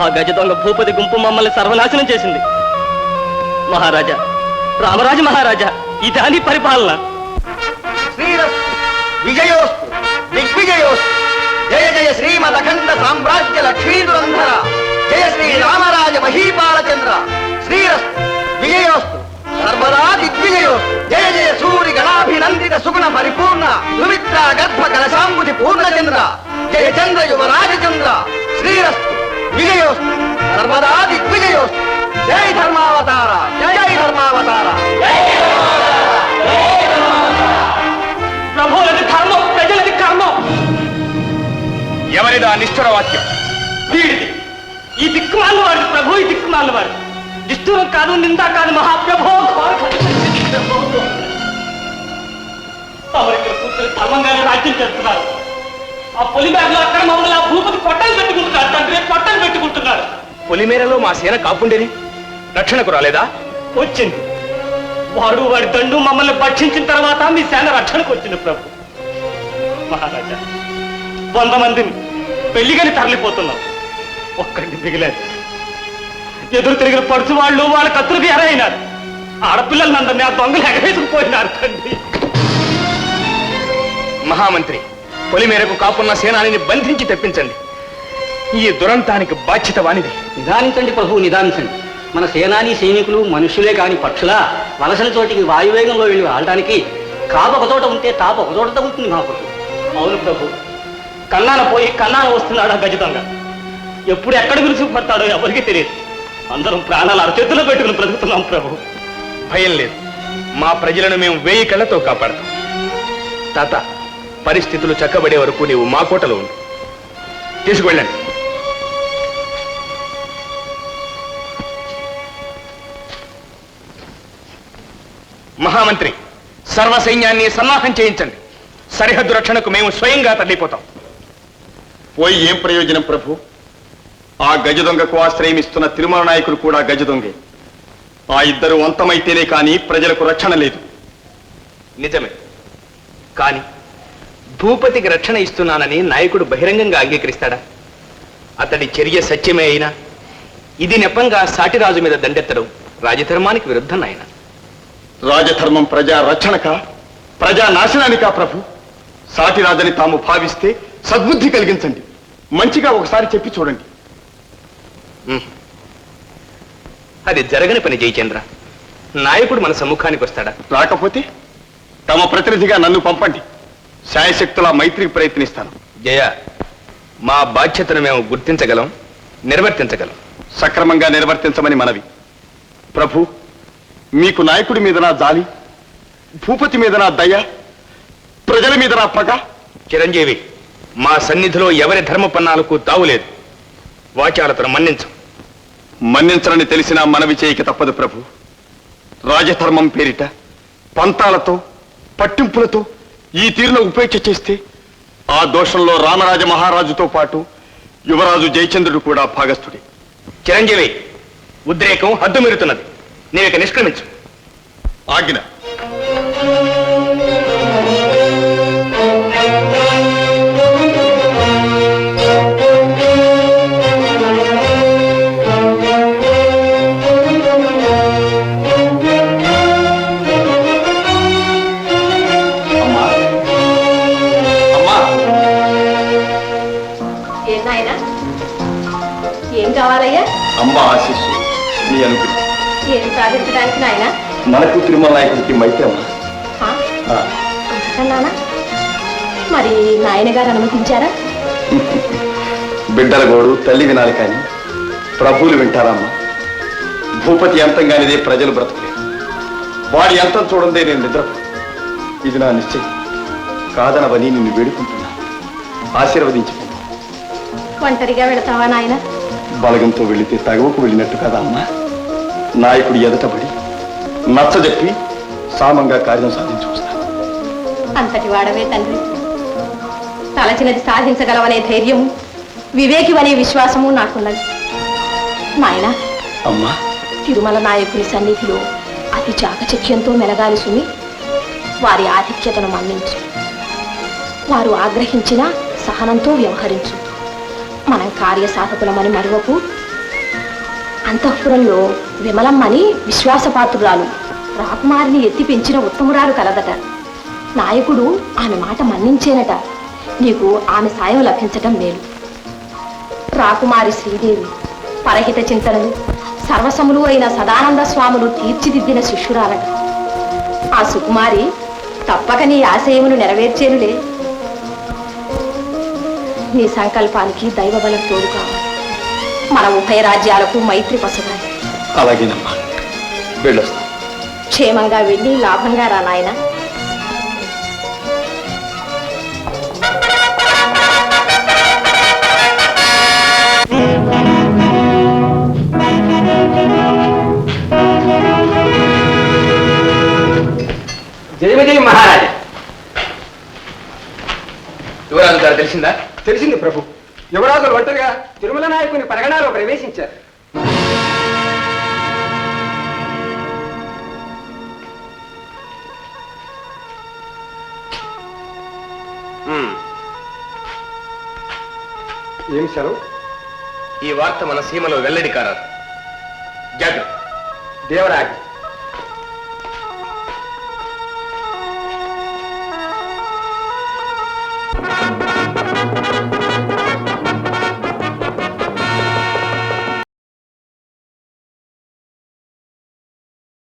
ఆ గజ దొంగ భూపతి గుంపు మమ్మల్ని సర్వనాశనం చేసింది. మహారాజా రామరాజు మహారాజా ఇదాని పరిపాలన. విజయోస్తు దిగ్విజయోస్తు. జయ జయ శ్రీమదఖండ సామ్రాజ్య లక్ష్మీ దురంధర. జయ శ్రీ రామరాజ మహీపాలచంద్ర. శ్రీరస్తు విజయోస్తు. సర్వదా దిగ్విజయోస్తు. జయ జయ సూరి గణాభినందిత సుగుణ పరిపూర్ణ. సుమిత్ర ఎవరిదా నిష్ఠుర వాక్యం వీడిది. ఈ దిక్కుమాల వాడు ప్రభు ఈ దిక్కుమాల వాడు నిష్ఠూరం కాదు నిందా కాదు మహాప్రభో ఘోర తమరికి కూర్చొని ధర్మంగానే రాజ్యం చేస్తున్నారు. ఆ పొలిమేరలో అక్కడ మమ్మల్ని ఆ భూపతి పొట్టలు పెట్టుకుంటున్నారు తండ్రి పొట్టలు పెట్టుకుంటున్నారు. పొలిమేరలో మా సేన కాపుండేది? రక్షణకు రాలేదా? వచ్చింది. వాడు వాడి దండు మమ్మల్ని భక్షించిన తర్వాత మీ సేన రక్షణకు వచ్చింది ప్రభు. మహారాజా వంద మందిని పెళ్ళిగని తరలిపోతున్నాం. ఒక్కడిని మిగిలేదు. ఎదురు తిరిగిన పడుచు వాళ్ళు వాళ్ళ కత్తులకు ఎరైనారు ఆడపిల్లలు అందరినీ ఆ దొంగలు ఎగవేసుకుపోయినారు తండ్రి మహామంత్రి పొలిమేరకు కాపున్న సేనానిని బంధించి తెప్పించండి. ఈ దురంతానికి బాధ్యత వానిది. నిదానించండి ప్రభు నిదానించండి. మన సేనాని సైనికులు మనుషులే కాని పక్షులా వలసల చోటికి వాయువేగంలో వెళ్ళి ఆడటానికి కాపు ఒక చోట ఉంటే తాపు ఒక చోట తగ్గుతుంది మహాప్రభు. అవును ప్రభు. కన్నాన పోయి కన్నాన వస్తున్నాడు ఆ గజదొంగ ఎప్పుడు ఎక్కడ విరుచుకుపడతాడో ఎవరికి తెలియదు. అందరం ప్రాణాలు అరచేతుల్లో పెట్టుకుని బ్రతుకుతున్నాం ప్రభు. భయం లేదు. మా ప్రజలను మేము వేయి కళ్ళతో కాపాడతాం. తాత పరిస్థితులు చక్కబడే వరకు నీవు మా కోటలో ఉండు. తీసుకువెళ్ళండి. మహామంత్రి సర్వ సైన్యాన్ని సన్నాహం చేయించండి. సరిహద్దు రక్షణకు మేము స్వయంగా తరలిపోతాం. పోయి ఏం ప్రయోజనం ప్రభు? ఆ గజ దొంగకు ఆశ్రయం ఇస్తున్న తిరుమల నాయకులు కూడా గజ దొంగే. ఆ ఇద్దరు అంతమైతేనే కానీ ప్రజలకు రక్షణ లేదు. నిజమే. కాని భూపతికి రక్షణ ఇస్తున్నానని నాయకుడు బహిరంగంగా అంగీకరిస్తాడా? అతడి చర్య సత్యమే అయినా ఇది నెపంగా సాటిరాజు మీద దండెత్తడం రాజధర్మానికి విరుద్ధం నాయన. రాజధర్మం ప్రజా రక్షణక? ప్రజా నాశనానికా ప్రభు? సాటి రాజని తాము భావిస్తే సద్బుద్ధి కలిగించండి. మంచిగా ఒకసారి చెప్పి చూడండి. అది జరగని పని జయచంద్ర. నాయకుడు మన సమ్ముఖానికి వస్తాడా? రాకపోతే తమ ప్రతినిధిగా నన్ను పంపండి. శాయశక్తుల మైత్రికి ప్రయత్నిస్తాను. జయ మా బాధ్యతను మేము గుర్తించగలం నిర్వర్తించగలం. సక్రమంగా నిర్వర్తించమని మనవి. ప్రభు మీకు నాయకుడి మీద నా జాలి భూపతి మీద నా దయ ప్రజల మీద నా పగ. చిరంజీవి మా సన్నిధిలో ఎవరి ధర్మపన్నాలకు తావులేదు వాచాలతను మన్నించు. మన్నించరని తెలిసినా మనవి చేయక తప్పదు ప్రభు. రాజధర్మం పేరిట పంతాలతో పట్టింపులతో ఈ తీరులో ఉపేక్ష చేస్తే ఆ దోషంలో రామరాజ మహారాజుతో పాటు యువరాజు జయచంద్రుడు కూడా భాగస్థుడే. చిరంజీవి ఉద్రేకం హద్దు మీరుతున్నది. నీవిక నిష్క్రమించు. ఆజ్ఞ. ఏం సాధించడానికి నాయనా? మనకు తిరుమల నాయకుడికి మైతే మరి నాయన గారు అనుమతించారా? బిడ్డల గోడు తల్లి వినాలి కానీ ప్రభువులు వింటారమ్మా. భూపతి అంతంగానిదే ప్రజలు బ్రతకలేరు వాడి అంతం చూడందే నేను నిద్రపో ఇది నా నిశ్చయం. కాదనవని నిన్ను వేడుకుంటున్నా. ఆశీర్వదించుకో ఒంటరిగా వెళతావా నాయన? బలగంతో వెళితే తగవకు వెళ్ళినట్టు కదా అమ్మా. నాయకుడు ఎదటబడి నచ్చజెప్పి సామంగా కార్యం సాధించుకొస్తాను అంతటి వాడవే తండ్రి. తలచినది సాధించగలవనే ధైర్యము వివేకివనే విశ్వాసము నాకున్నది. నాయన అమ్మా. తిరుమల నాయకుని సన్నిధిలో అతి చాకచక్యంతో మెలగాలి సుమి. వారి ఆధిక్యతను మన్నించు. వారు ఆగ్రహించిన సహనంతో వ్యవహరించు. మనం కార్యసాధకులమని మరువకు అంతఃపురంలో విమలమ్మని విశ్వాసపాత్రురాలు రాకుమారిని ఎత్తి పెంచిన ఉత్తమురాలు కలదట. నాయకుడు ఆమె మాట మన్నించేనట. నీకు ఆమె సాయం లభించటం మేలు. రాకుమారి శ్రీదేవి పరహిత చింతనలు సర్వసములు అయిన సదానంద స్వాములు తీర్చిదిద్దిన శిష్యురాలట. ఆ సుకుమారి తప్పక నీ ఆశయమును నెరవేర్చేనులే. నీ సంకల్పానికి దైవబలం తోడు కావాలి మన ఉభయ రాజ్యాలకు మైత్రి పసగాలి అలాగేనమ్మా. వెళ్ళొస్తాం. క్షేమంగా వెళ్ళి లాభంగా రా నాయనా. జయ విజయ మహారాజా. యువరాజు గారు తెలిసిందా? తెలిసింది ప్రభు. యువరాజులు ఒంటరిగా ప్రవేశించారు. ఏం సెలవు ఈ వార్త మన సీమలో వెల్లడి కారాదు. జాగ్రత్త. దేవరాజు.